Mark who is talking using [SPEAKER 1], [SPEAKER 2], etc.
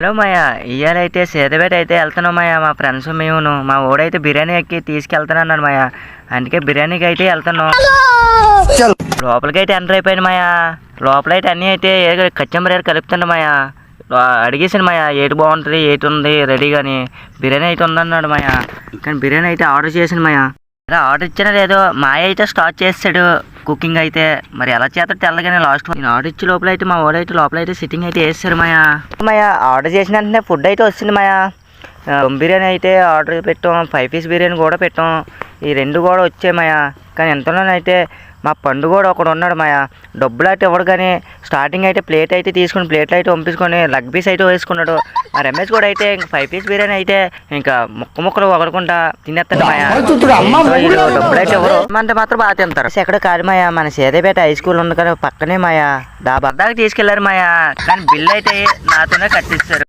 [SPEAKER 1] Hello మాయా ఇయ్యాలైతే సేదబేట అయితే వెళ్తున్నాం మాయా. మా ఫ్రెండ్స్ మేమును మా ఓడైతే బిర్యానీ ఎక్కి తీసుకెళ్తానన్నాడు మాయా. అందుకే బిర్యానీకి అయితే వెళ్తున్నాం లోపలికి అయితే ఎంటర్ అయిపోయింది మాయా. లోపలైతే అన్నీ అయితే కచ్చంబరేరు కలుపుతుండే మాయా. ఆ, అడిగేసాను మాయా ఏటి బాగుంటుంది ఏటి ఉంది రెడీగాని బిర్యానీ అయితే ఉందన్నాడు మాయా. కానీ బిర్యానీ అయితే ఆర్డర్ చేసాను మాయా. అలా ఆర్డర్ ఇచ్చినా లేదో మాయ అయితే స్టార్ట్ చేస్తాడు. కుకింగ్ అయితే. మరి ఎలా చేస్తాడు తెల్లగానే లాస్ట్ నేను ఆర్డర్ ఇచ్చే లోపల అయితే మా వాడు అయితే లోపల అయితే సిట్టింగ్ అయితే వేస్తారు మాయా. మాయా ఆర్డర్ చేసిన వెంటనే ఫుడ్ అయితే వస్తుంది మాయా. దమ్ బిర్యానీ అయితే ఆర్డర్ పెట్టాం. ఫైవ్ పీస్ బిర్యానీ కూడా పెట్టాం. ఈ రెండు కూడా వచ్చాయి మాయా. కానీ ఎంతలోనైతే మా పండు కూడా ఒకడు ఉన్నాడు మాయా డబ్బులు అయితే ఇవ్వడు కానీ స్టార్టింగ్ అయితే ప్లేట్ అయితే తీసుకుని ప్లేట్లు అయితే పంపించుకొని లగ్ పీస్ అయితే వేసుకున్నాడు. ఆ రమేష్ కూడా అయితే ఇంకా ఫైవ్ పీస్ బిర్యానీ అయితే ఇంకా ముక్క ముక్కలు ఒకడుకుంటా తినేస్తాడు మాయా. డబ్బులు అయితే ఎవరు అంటే మాత్రం బాగా తింటారు. ఎక్కడ కాదు మాయా మన సేదేపేట హై స్కూల్ ఉంది కదా పక్కనే మాయా. దా బద్దాకి తీసుకెళ్ళారు మాయా. కానీ బిల్ అయితే నాతోనే కట్టిస్తారు